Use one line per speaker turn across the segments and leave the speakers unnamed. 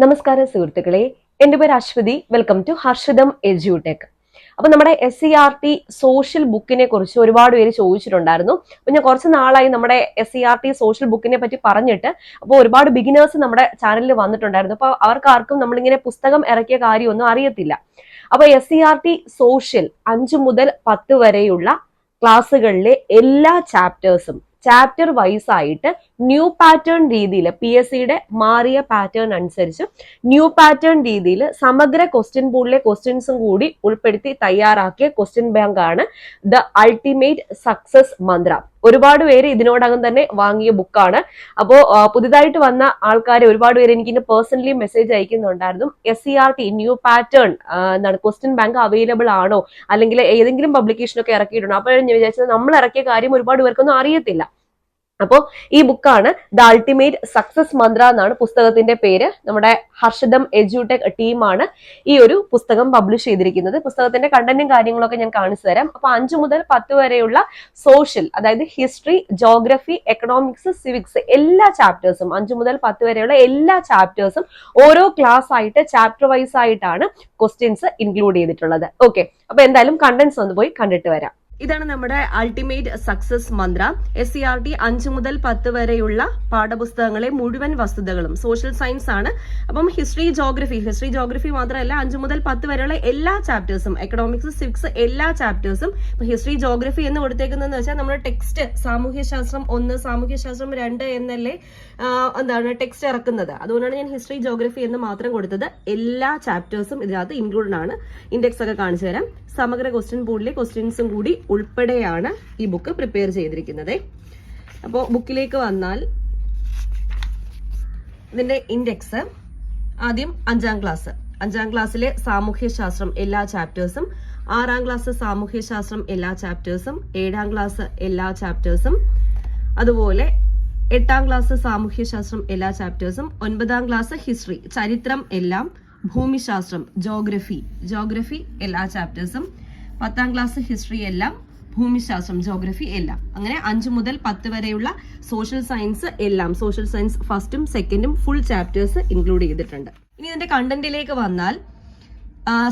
നമസ്കാരം സുഹൃത്തുക്കളെ എന്റെ പേര് അശ്വതി വെൽക്കം ടു ഹർഷിതം എജ്യൂടെക്. അപ്പൊ നമ്മുടെ S C R T social ബുക്കിനെ കുറിച്ച് ഒരുപാട് പേര് ചോദിച്ചിട്ടുണ്ടായിരുന്നു. അപ്പൊ ഞാൻ കുറച്ച് നാളായി നമ്മുടെ S C R T social ബുക്കിനെ പറ്റി പറഞ്ഞിട്ട് അപ്പോൾ ഒരുപാട് ബിഗിനേഴ്സ് നമ്മുടെ ചാനലിൽ വന്നിട്ടുണ്ടായിരുന്നു. അപ്പൊ അവർക്കാർക്കും നമ്മളിങ്ങനെ പുസ്തകം ഇറക്കിയ കാര്യമൊന്നും അറിയത്തില്ല. അപ്പൊ S C R T social അഞ്ചു മുതൽ പത്ത് വരെയുള്ള ക്ലാസ്സുകളിലെ എല്ലാ ചാപ്റ്റേഴ്സും ചാപ്റ്റർ വൈസ് ആയിട്ട് ന്യൂ പാറ്റേൺ രീതിയിൽ പി എസ് സിയുടെ മാറിയ പാറ്റേൺ അനുസരിച്ച് ന്യൂ പാറ്റേൺ രീതിയിൽ സമഗ്ര ക്വസ്റ്റ്യൻ പൂളിലെ ക്വസ്റ്റ്യൻസും കൂടി ഉൾപ്പെടുത്തി തയ്യാറാക്കിയ ക്വസ്റ്റ്യൻ ബാങ്ക് ആണ് ദ അൾട്ടിമേറ്റ് സക്സസ് മന്ത്ര ഒരുപാട് പേര് ഇതിനോടകം തന്നെ വാങ്ങിയ ബുക്കാണ്. അപ്പോൾ പുതുതായിട്ട് വന്ന ആൾക്കാരെ ഒരുപാട് പേര് എനിക്ക് personally message അയക്കുന്നുണ്ടായിരുന്നു. S C R T new pattern എന്താണ് ക്വസ്റ്റ്യൻ ബാങ്ക് അവൈലബിൾ ആണോ? അല്ലെങ്കിൽ ഏതെങ്കിലും പബ്ലിക്കേഷനൊക്കെ ഇറക്കിയിട്ടുണ്ടോ? അപ്പോൾ ഞാൻ വിചാരിച്ചത് നമ്മൾ ഇറക്കിയ കാര്യം ഒരുപാട് പേർക്കൊന്നും അറിയത്തില്ല. അപ്പോൾ ഈ ബുക്കാണ് ദ അൾട്ടിമേറ്റ് സക്സസ് മന്ത്ര എന്നാണ് പുസ്തകത്തിന്റെ പേര്. നമ്മുടെ ഹർഷദം എജ്യൂടെക് ടീമാണ് ഈ ഒരു പുസ്തകം പബ്ലിഷ് ചെയ്തിരിക്കുന്നത്. പുസ്തകത്തിന്റെ കണ്ടന്റും കാര്യങ്ങളൊക്കെ ഞാൻ കാണിച്ചു തരാം. അപ്പൊ അഞ്ചു മുതൽ പത്ത് വരെയുള്ള സോഷ്യൽ അതായത് ഹിസ്റ്ററി ജോഗ്രഫി എക്കണോമിക്സ് സിവിക്സ് എല്ലാ ചാപ്റ്റേഴ്സും അഞ്ചു മുതൽ പത്ത് വരെയുള്ള എല്ലാ ചാപ്റ്റേഴ്സും ഓരോ ക്ലാസ് ആയിട്ട് ചാപ്റ്റർ വൈസ് ആയിട്ടാണ് ക്വസ്റ്റ്യൻസ് ഇൻക്ലൂഡ് ചെയ്തിട്ടുള്ളത്. ഓക്കെ അപ്പൊ എന്തായാലും കണ്ടന്റ്സ് ഒന്ന് പോയി കണ്ടിട്ട് വരാം. ഇതാണ് നമ്മുടെ ultimate success mantra S C R T അഞ്ച് മുതൽ പത്ത് വരെയുള്ള പാഠപുസ്തകങ്ങളെ മുഴുവൻ വസ്തുതകളും സോഷ്യൽ സയൻസ് ആണ്. അപ്പം ഹിസ്റ്ററി ജോഗ്രഫി ഹിസ്റ്ററി ജോഗ്രഫി മാത്രമല്ല അഞ്ച് മുതൽ പത്ത് വരെയുള്ള എല്ലാ ചാപ്റ്റേഴ്സും എക്കണോമിക്സ് സിവിക്സ് എല്ലാ ചാപ്റ്റേഴ്സും ഹിസ്റ്ററി ജോഗ്രഫി എന്ന് കൊടുത്തേക്കുന്നതെന്ന് വെച്ചാൽ നമ്മുടെ ടെക്സ്റ്റ് സാമൂഹ്യശാസ്ത്രം ഒന്ന് സാമൂഹ്യശാസ്ത്രം രണ്ട് എന്നല്ലേ എന്താണ് ടെക്സ്റ്റ് ഇറക്കുന്നത്. അതുകൊണ്ടാണ് ഞാൻ ഹിസ്റ്ററി ജോഗ്രഫി എന്ന് മാത്രം കൊടുത്തത്. എല്ലാ ചാപ്റ്റേഴ്സും ഇതിനകത്ത് ഇൻക്ലൂഡഡ് ആണ്. ഇൻഡെക്സ് ഒക്കെ കാണിച്ചു തരാം. സമഗ്ര ക്വസ്റ്റ്യൻ ബോർഡിലെ ക്വസ്റ്റ്യൻസും കൂടി ഉൾപ്പെടെയാണ് ഈ ബുക്ക് പ്രിപ്പയർ ചെയ്തിരിക്കുന്നത്. അപ്പോൾ ബുക്കിലേക്ക് വന്നാൽ ഇതിന്റെ ഇൻഡെക്സ് ആദ്യം അഞ്ചാം ക്ലാസ് അഞ്ചാം ക്ലാസ്സിലെ സാമൂഹ്യശാസ്ത്രം എല്ലാ ചാപ്റ്റേഴ്സും ആറാം ക്ലാസ് സാമൂഹ്യശാസ്ത്രം എല്ലാ ചാപ്റ്റേഴ്സും ഏഴാം ക്ലാസ് എല്ലാ ചാപ്റ്റേഴ്സും അതുപോലെ എട്ടാം ക്ലാസ് സാമൂഹ്യശാസ്ത്രം എല്ലാ ചാപ്റ്റേഴ്സും ഒൻപതാം ക്ലാസ് ഹിസ്റ്ററി ചരിത്രം എല്ലാം ഭൂമിശാസ്ത്രം ജോഗ്രഫി ജോഗ്രഫി എല്ലാ ചാപ്റ്റേഴ്സും പത്താം ക്ലാസ് ഹിസ്റ്ററി എല്ലാം ഭൂമിശാസ്ത്രം ജോഗ്രഫി എല്ലാം. അങ്ങനെ അഞ്ചു മുതൽ പത്ത് വരെയുള്ള സോഷ്യൽ സയൻസ് എല്ലാം സോഷ്യൽ സയൻസ് ഫസ്റ്റും സെക്കൻഡും ഫുൾ ചാപ്റ്റേഴ്സ് ഇൻക്ലൂഡ് ചെയ്തിട്ടുണ്ട്. ഇനി ഇതിന്റെ കണ്ടന്റിലേക്ക് വന്നാൽ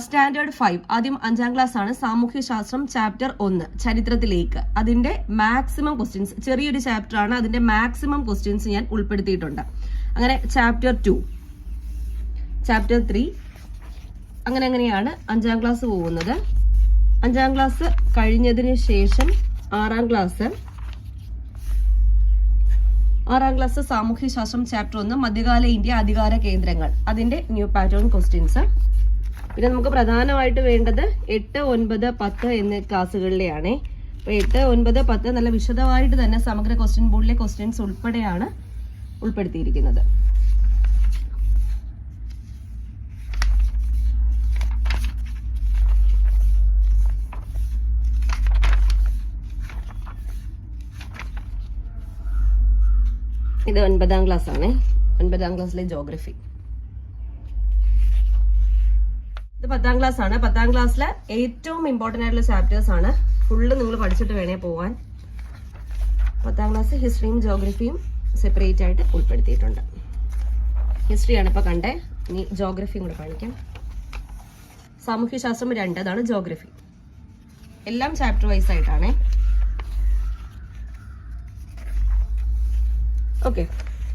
സ്റ്റാൻഡേർഡ് ഫൈവ് ആദ്യം അഞ്ചാം ക്ലാസ് ആണ്. സാമൂഹ്യശാസ്ത്രം ചാപ്റ്റർ ഒന്ന് ചരിത്രത്തിലേക്ക്. അതിന്റെ മാക്സിമം ക്വസ്റ്റ്യൻസ് ചെറിയൊരു ചാപ്റ്റർ ആണ്. അതിന്റെ മാക്സിമം ക്വസ്റ്റ്യൻസ് ഞാൻ ഉൾപ്പെടുത്തിയിട്ടുണ്ട്. അങ്ങനെ ചാപ്റ്റർ ടു ചാപ്റ്റർ ത്രീ അങ്ങനെ അങ്ങനെയാണ് അഞ്ചാം ക്ലാസ് പോകുന്നത്. അഞ്ചാം ക്ലാസ് കഴിഞ്ഞതിന് ശേഷം ആറാം ക്ലാസ്. ആറാം ക്ലാസ് സാമൂഹ്യശാസ്ത്രം ചാപ്റ്റർ ഒന്ന് മധ്യകാല ഇന്ത്യ അധികാര കേന്ദ്രങ്ങൾ. അതിന്റെ ന്യൂ പാറ്റേൺ ക്വസ്റ്റ്യൻസ് പിന്നെ നമുക്ക് പ്രധാനമായിട്ട് വേണ്ടത് എട്ട് ഒൻപത് പത്ത് എന്നീ ക്ലാസ്സുകളിലെയാണ്. അപ്പോൾ എട്ട് ഒൻപത് പത്ത് നല്ല വിശദമായിട്ട് തന്നെ സമഗ്ര ക്വസ്റ്റ്യൻ ബോർഡിലെ ക്വസ്റ്റ്യൻസ് ഉൾപ്പെടെയാണ് ഉൾപ്പെടുത്തിയിരിക്കുന്നത്. ഇത് ഒൻപതാം ക്ലാസ് ആണ് ഒൻപതാം ക്ലാസ്സിലെ ജോഗ്രഫി ഇത് പത്താം ക്ലാസ് ആണ് പത്താം ക്ലാസ്സിലെ ഏറ്റവും ഇമ്പോർട്ടന്റ് ആയിട്ടുള്ള ചാപ്റ്റേഴ്സ് ആണ്. ഫുള്ള് നിങ്ങൾ പഠിച്ചിട്ട് വേണേ പോവാൻ. പത്താം ക്ലാസ് ഹിസ്റ്ററിയും ജോഗ്രഫിയും സെപ്പറേറ്റ് ആയിട്ട് ഉൾപ്പെടുത്തിയിട്ടുണ്ട്. ഹിസ്റ്ററിയാണ് ഇപ്പോൾ കണ്ടേ. ഇനി ജോഗ്രഫിയും കൂടെ കാണിക്കാം സാമൂഹ്യശാസ്ത്രം രണ്ട് അതാണ് ജോഗ്രഫി എല്ലാം ചാപ്റ്റർ വൈസ് ആയിട്ടാണേ. ഓക്കെ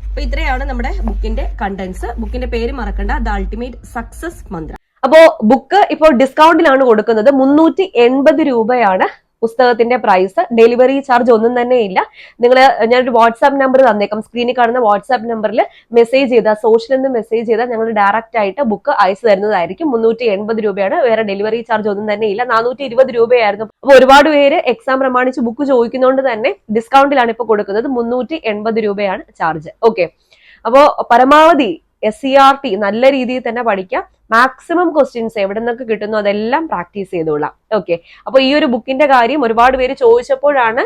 അപ്പൊ ഇത്രയാണ് നമ്മുടെ ബുക്കിന്റെ കണ്ടന്റ്സ് ബുക്കിന്റെ പേര് മറക്കണ്ട. The ultimate success mantra. അപ്പോ ബുക്ക് ഇപ്പോൾ ഡിസ്കൗണ്ടിലാണ് കൊടുക്കുന്നത്. മുന്നൂറ്റി എൺപത് രൂപയാണ് പുസ്തകത്തിന്റെ പ്രൈസ് ഡെലിവറി ചാർജ് ഒന്നും തന്നെ ഇല്ല. നിങ്ങൾ ഞാനൊരു വാട്സാപ്പ് നമ്പർ തന്നേക്കാം. സ്ക്രീനിൽ കാണുന്ന വാട്സാപ്പ് നമ്പറിൽ മെസ്സേജ് ചെയ്താൽ സോഷ്യൽ നിന്ന് മെസ്സേജ് ചെയ്താൽ ഞങ്ങൾ ഡയറക്റ്റ് ആയിട്ട് ബുക്ക് അയച്ചു തരുന്നതായിരിക്കും. മുന്നൂറ്റി എൺപത് രൂപയാണ്. വേറെ ഡെലിവറി ചാർജ് ഒന്നും തന്നെ ഇല്ല. നാനൂറ്റി ഇരുപത് രൂപയായിരുന്നു. അപ്പോൾ ഒരുപാട് പേര് എക്സാം പ്രമാണിച്ച് ബുക്ക് ചോദിക്കുന്നതുകൊണ്ട് തന്നെ ഡിസ്കൗണ്ടിലാണ് ഇപ്പോൾ കൊടുക്കുന്നത്. മുന്നൂറ്റി എൺപത് രൂപയാണ് ചാർജ് ഓക്കെ അപ്പോൾ പരമാവധി എസ് സി ആർ ടി നല്ല രീതിയിൽ തന്നെ പഠിക്കാം. മാക്സിമം ക്വസ്റ്റ്യൻസ് എവിടെ നിന്നൊക്കെ കിട്ടുന്നു അതെല്ലാം പ്രാക്ടീസ് ചെയ്തോളാം. ഓക്കെ അപ്പൊ ഈ ഒരു ബുക്കിന്റെ കാര്യം ഒരുപാട് പേര് ചോദിച്ചപ്പോഴാണ്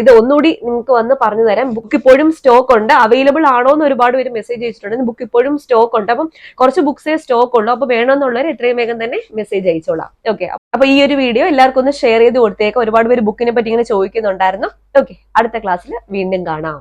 ഇത് ഒന്നുകൂടി നിങ്ങൾക്ക് വന്ന് പറഞ്ഞു തരാം. ബുക്ക് ഇപ്പോഴും സ്റ്റോക്ക് ഉണ്ട്. അവൈലബിൾ ആണോ എന്ന് ഒരുപാട് പേര് മെസ്സേജ് അയച്ചിട്ടുണ്ട്. ബുക്ക് ഇപ്പോഴും സ്റ്റോക്ക് ഉണ്ട്. അപ്പം കുറച്ച് ബുക്സേ സ്റ്റോക്ക് ഉള്ളൂ. അപ്പൊ വേണമെന്നുള്ളവർ എത്രയും വേഗം തന്നെ മെസ്സേജ് അയച്ചോളാം. ഓക്കെ അപ്പൊ ഈ ഒരു വീഡിയോ എല്ലാവർക്കും ഒന്ന് ഷെയർ ചെയ്ത് കൊടുത്തേക്കാം. ഒരുപാട് പേര് ബുക്കിനെ പറ്റി ഇങ്ങനെ ചോദിക്കുന്നുണ്ടായിരുന്നു. ഓക്കെ അടുത്ത ക്ലാസ്സിൽ വീണ്ടും കാണാം.